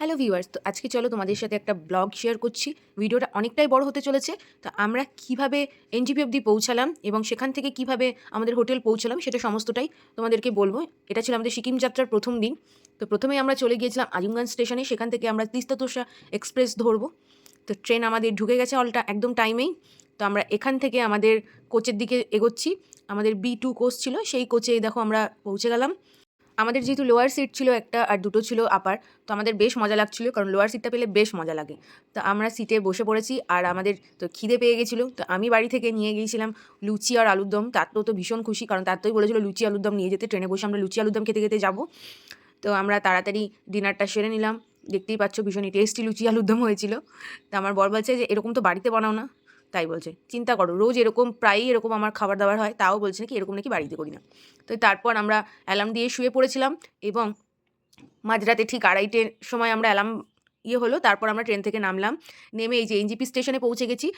Hello viewers তো আজকে চলো তোমাদের সাথে একটা ব্লগ শেয়ার করছি। ভিডিওটা অনেকটাই বড় হতে চলেছে। তো আমরা কীভাবে এনজিপি অবধি পৌঁছালাম এবং সেখান থেকে কীভাবে আমাদের হোটেল পৌঁছালাম সেটা সমস্তটাই তোমাদেরকে বলব। এটা ছিল আমাদের সিকিম যাত্রার প্রথম দিন। তো প্রথমেই আমরা চলে গিয়েছিলাম আজিমগঞ্জ স্টেশনে। সেখান থেকে আমরা তিস্তাতোষা এক্সপ্রেস ধরবো। তো ট্রেন আমাদের ঢুকে গেছে অলটা একদম টাইমেই তো আমরা এখান থেকে আমাদের কোচের দিকে এগোচ্ছি। আমাদের বি টু কোচ ছিল। সেই কোচে দেখো আমরা পৌঁছে গেলাম। আমাদের যেহেতু লোয়ার সিট ছিল একটা আর দুটো ছিল আপার তো আমাদের বেশ মজা লাগছিল, কারণ লোয়ার সিটটা পেলে বেশ মজা লাগে। তো আমরা সিটে বসে পড়েছি আর আমাদের তো খিদে পেয়ে গেছিল, তো আমি বাড়ি থেকে নিয়ে গিয়েছিলাম লুচি আর আলুর দম। তার তো ভীষণ খুশি, কারণ তার তোই বলেছিল লুচি আলুর দম নিয়ে যেতে, ট্রেনে বসে আমরা লুচি আলুর দম খেতে খেতে যাব। তো আমরা তাড়াতাড়ি ডিনারটা সেরে নিলাম। দেখতেই পাচ্ছ ভীষণই টেস্টি লুচি আলুর দম হয়েছিল। তো আমার বর বলছে যে, এরকম তো বাড়িতে বানাও না। তাই বলছে, চিন্তা করো, রোজ এরকম প্রায়ই এরকম আমার খাবার দাবার হয়, তাও বলছে নাকি এরকম নাকি বাড়িতে করি না। তো তারপর আমরা অ্যালার্ম দিয়ে শুয়ে পড়েছিলাম এবং মাঝরাতে ঠিক আড়াইটের সময় আমরা অ্যালার্ম ইয়ে হলো, তারপর আমরা ট্রেন থেকে নামলাম, নেমে এই যে এনজিপি স্টেশনে পৌঁছে গেছি।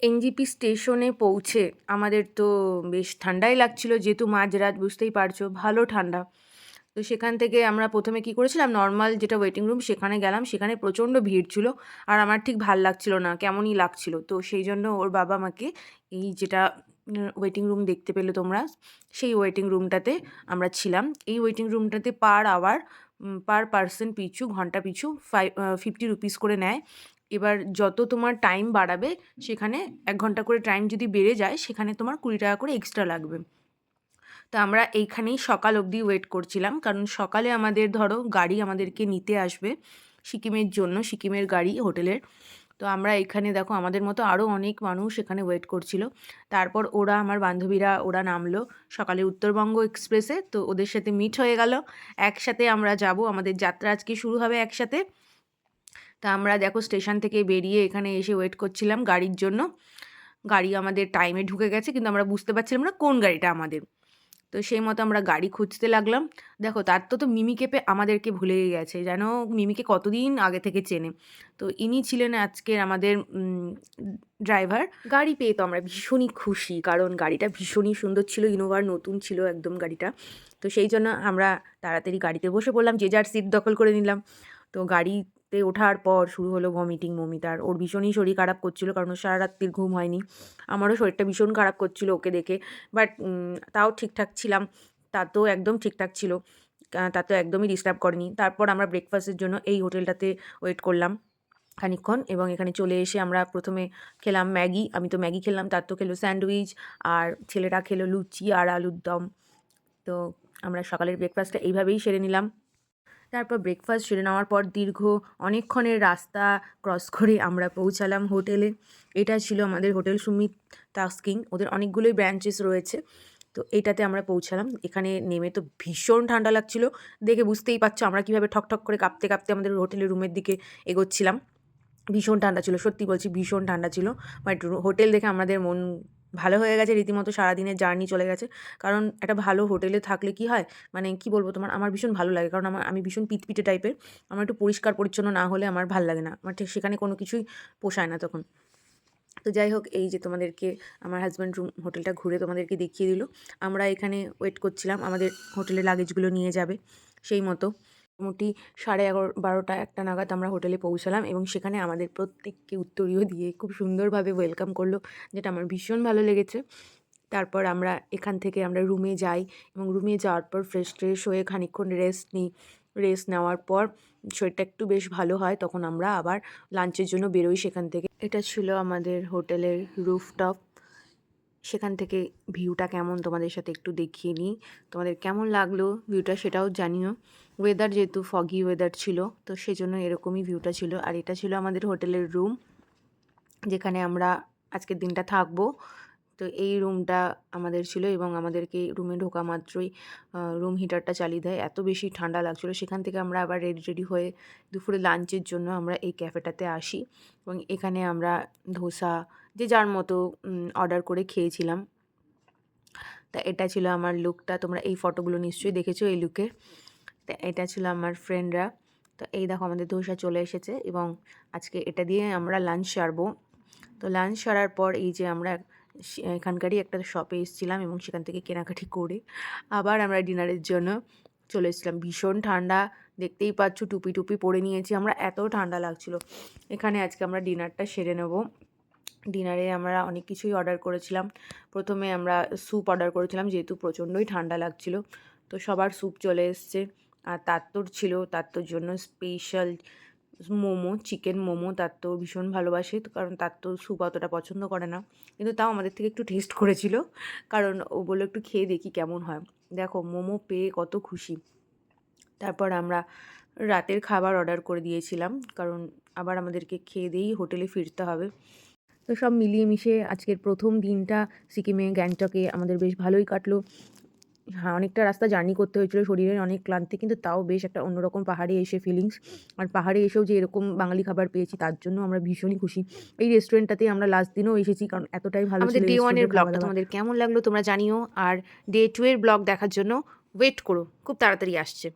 এনজিপি স্টেশনে পৌঁছে আমাদের তো বেশ ঠান্ডাই লাগছিল, যেহেতু মাঝরাত বুঝতেই পারছ, ভালো ঠান্ডা। তো সেখান থেকে আমরা প্রথমে কি করেছিলাম? নর্মাল যেটা ওয়েটিং রুম সেখানে গেলাম। সেখানে প্রচণ্ড ভিড় ছিল আর আমার ঠিক ভালো লাগছিল না, কেমনই লাগছিল। তো সেই জন্য ওর বাবা আমাকে এই যেটা ওয়েটিং রুম দেখতে পেলে তোমরা, সেই ওয়েটিং রুমটাতে আমরা ছিলাম। এই ওয়েটিং রুমটাতে পার আওয়ার পার পার্সন পিছু, ঘণ্টা পিছু ফাইভ ফিফটি রুপিস করে নেয়। এবার যত তোমার টাইম বাড়াবে, সেখানে এক ঘণ্টা করে টাইম যদি বেড়ে যায়, সেখানে তোমার কুড়ি টাকা করে এক্সট্রা লাগবে। তো আমরা এইখানেই সকাল অবধি ওয়েট করছিলাম। কারণ সকালে আমাদের ধরো গাড়ি আমাদেরকে নিতে আসবে সিকিমের জন্য, সিকিমের গাড়ি, হোটেলের। তো আমরা এখানে দেখো আমাদের মতো আরও অনেক মানুষ এখানে ওয়েট করছিল। তারপর ওরা আমার বান্ধবীরা, ওরা নামলো সকালে উত্তরবঙ্গ এক্সপ্রেসে তো ওদের সাথে মিট হয়ে গেল। একসাথে আমরা যাব, আমাদের যাত্রা আজকে শুরু হবে একসাথে। তা আমরা দেখো স্টেশন থেকে বেরিয়ে এখানে এসে ওয়েট করছিলাম গাড়ির জন্য। গাড়ি আমাদের টাইমে ঢুকে গেছে, কিন্তু আমরা বুঝতে পারছিলাম না কোন গাড়িটা আমাদের। তো সেই মতো আমরা গাড়ি খুঁজতে লাগলাম। দেখো, তার তো তো মিমি কেপে আমাদেরকে ভুলে গেছে, যেন মিমিকে কতদিন আগে থেকে চেনে। তো ইনি ছিলেন আজকের আমাদের ড্রাইভার গাড়ি পেয়ে তো আমরা ভীষণই খুশি, কারণ গাড়িটা ভীষণই সুন্দর ছিল, ইনোভার নতুন ছিল একদম গাড়িটা। তো সেই জন্য আমরা তাড়াতাড়ি গাড়িতে বসে পড়লাম, যে যার সিট দখল করে নিলাম। তো গাড়িতে ওঠার পর শুরু হলো ভমিটিং মমিতার ওর ভীষণই শরীর খারাপ করছিল কারণ ওর সারা রাত্রির ঘুম হয়নি। আমারও শরীরটা ভীষণ খারাপ করছিল ওকে দেখে। বাট তাও ঠিকঠাক ছিলাম। তা তো একদম ঠিকঠাক ছিল। তা তো একদমই ডিস্টার্ব করেনি। তারপর আমরা ব্রেকফাস্টের জন্য এই হোটেলটাতে ওয়েট করলাম খানিক্ষণ এবং এখানে চলে এসে আমরা প্রথমে খেলাম ম্যাগি। আমি তো ম্যাগি খেলাম, তার তো খেলো স্যান্ডউইচ আর ছেলেরা খেলো লুচি আর আলুর দম। তো আমরা সকালের ব্রেকফাস্টটা এইভাবেই সেরে নিলাম। তারপর ব্রেকফাস্ট সেরে নেওয়ার পর দীর্ঘ অনেকক্ষণের রাস্তা ক্রস করে আমরা পৌঁছালাম হোটেলে এটা ছিল আমাদের হোটেল সুমিত টাস্কিং ওদের অনেকগুলোই ব্রাঞ্চেস রয়েছে। তো এইটাতে আমরা পৌঁছালাম। এখানে নেমে তো ভীষণ ঠান্ডা লাগছিল। দেখে বুঝতেই পারছ আমরা কীভাবে ঠকঠক করে কাঁপতে কাঁপতে আমাদের হোটেলের রুমের দিকে এগোচ্ছিলাম। ভীষণ ঠান্ডা ছিল, সত্যি বলছি ভীষণ ঠান্ডা ছিল। বাট হোটেল দেখে আমাদের মন ভালো হয়ে গেছে, রীতিমতো সারাদিনের জার্নি চলে গেছে। কারণ একটা ভালো হোটেলে থাকলে কি হয় মানে কি বলব তোমার, আমার ভীষণ ভালো লাগে। কারণ আমার, আমি ভীষণ পিটপিটে টাইপের আমার একটু পরিষ্কার পরিচ্ছন্ন না হলে আমার ভালো লাগে না। আমার ঠিক সেখানে কোনো কিছুই পোষায় না তখন। তো যাই হোক, এই যে তোমাদেরকে আমার হাজব্যান্ড রুম হোটেলটা ঘুরে তোমাদেরকে দেখিয়ে দিল। আমরা এখানে ওয়েট করছিলাম, আমাদের হোটেলের লাগেজগুলো নিয়ে যাবে, সেই মতো। মোটামুটি সাড়ে এগারো, বারোটা একটা নাগাদ আমরা হোটেলে পৌঁছালাম এবং সেখানে আমাদের প্রত্যেককে উত্তরীয় দিয়ে খুব সুন্দরভাবে ওয়েলকাম করল, যেটা আমার ভীষণ ভালো লেগেছে। তারপর আমরা এখান থেকে আমরা রুমে যাই এবং রুমে যাওয়ার পর ফ্রেশ ট্রেশ হয়ে খানিকক্ষণ রেস্ট নিই। রেস্ট নেওয়ার পর শরীরটা একটু বেশ ভালো হয়, তখন আমরা আবার লাঞ্চের জন্য বেরোই সেখান থেকে। এটা ছিল আমাদের হোটেলের রুফটপ সেখান থেকে ভিউটা কেমন তোমাদের সাথে একটু দেখিয়ে নিই। তোমাদের কেমন লাগল ভিউটা সেটাও জানিও। ওয়েদার যেহেতু ফগি ওয়েদার ছিল, তো সেজন্য এরকমই ভিউটা ছিল। আর এটা ছিল আমাদের হোটেলের রুম যেখানে আমরা আজকের দিনটা থাকব। তো এই রুমটা আমাদের ছিল এবং আমাদেরকে রুমে ঢোকা মাত্রই রুম হিটারটা চালিয়ে দেয়। এত বেশি ঠান্ডা লাগছিল, সেখান থেকে আমরা আবার রেডি রেডি হয়ে দুপুরে লাঞ্চের জন্য আমরা এই ক্যাফেটাতে আসি। এবং এখানে আমরা ধোসা যে যার মতো অর্ডার করে খেয়েছিলাম। তা এটা ছিল আমার লুকটা তোমরা এই ফটোগুলো নিশ্চয়ই দেখেছ এই লুকে তা এটা ছিল আমার ফ্রেন্ডরা তো এই দেখো আমাদের ধোসা চলে এসেছে এবং আজকে এটা দিয়ে আমরা লাঞ্চ সারবো। তো লাঞ্চ সারার পর এই যে আমরা এখানকারই একটা শপে এসেছিলাম এবং সেখান থেকে কেনাকাটি করে আবার আমরা ডিনারের জন্য চলে এসেছিলাম। ভীষণ ঠান্ডা, দেখতেই পাচ্ছ টুপি টুপি পরে নিয়েছি। আমরা এত ঠান্ডা লাগছিল। এখানে আজকে আমরা ডিনারটা সেরে নেব। ডিনারে আমরা অনেক কিছুই অর্ডার করেছিলাম। প্রথমে আমরা স্যুপ অর্ডার করেছিলাম, যেহেতু প্রচণ্ডই ঠান্ডা লাগছিল। তো সবার স্যুপ চলে এসছে। আর তাত্তর ছিল তাত্তর জন্য স্পেশাল মোমো চিকেন মোমো। তাত্ত ভীষণ ভালোবাসে কারণ তাত্ত স্যুপ অতটা পছন্দ করে না। কিন্তু তাও আমাদের থেকে একটু টেস্ট করেছিল, কারণ ও বলল একটু খেয়ে দেখি কেমন হয়। দেখো, মোমো পেয়ে কত খুশি। তারপর আমরা রাতের খাবার অর্ডার করে দিয়েছিলাম, কারণ আবার আমাদেরকে খেয়ে দিয়েই হোটেলে ফিরতে হবে। তো সব মিলিয়ে মিশে আজকের প্রথম দিনটা সিকিমে গ্যাংটকে আমাদের বেশ ভালোই কাটলো। হ্যাঁ অনেকটা রাস্তা জার্নি করতে হয়েছিল শরীরের অনেক ক্লান্তি কিন্তু তাও বেশ একটা অন্যরকম পাহাড়ে এসে ফিলিংস আর পাহাড়ে এসেও যে এরকম বাঙালি খাবার পেয়েছি তার জন্য আমরা ভীষণই খুশি। এই রেস্টুরেন্টটাতেই আমরা লাস্ট দিনও এসেছি কারণ এতটাই ভালো আমাদের ডে ওয়ানের ব্লগটা তোমাদের কেমন লাগল তোমরা জানিও। আর ডে টু এর ব্লগ দেখার জন্য ওয়েট করো। খুব তাড়াতাড়ি আসছে।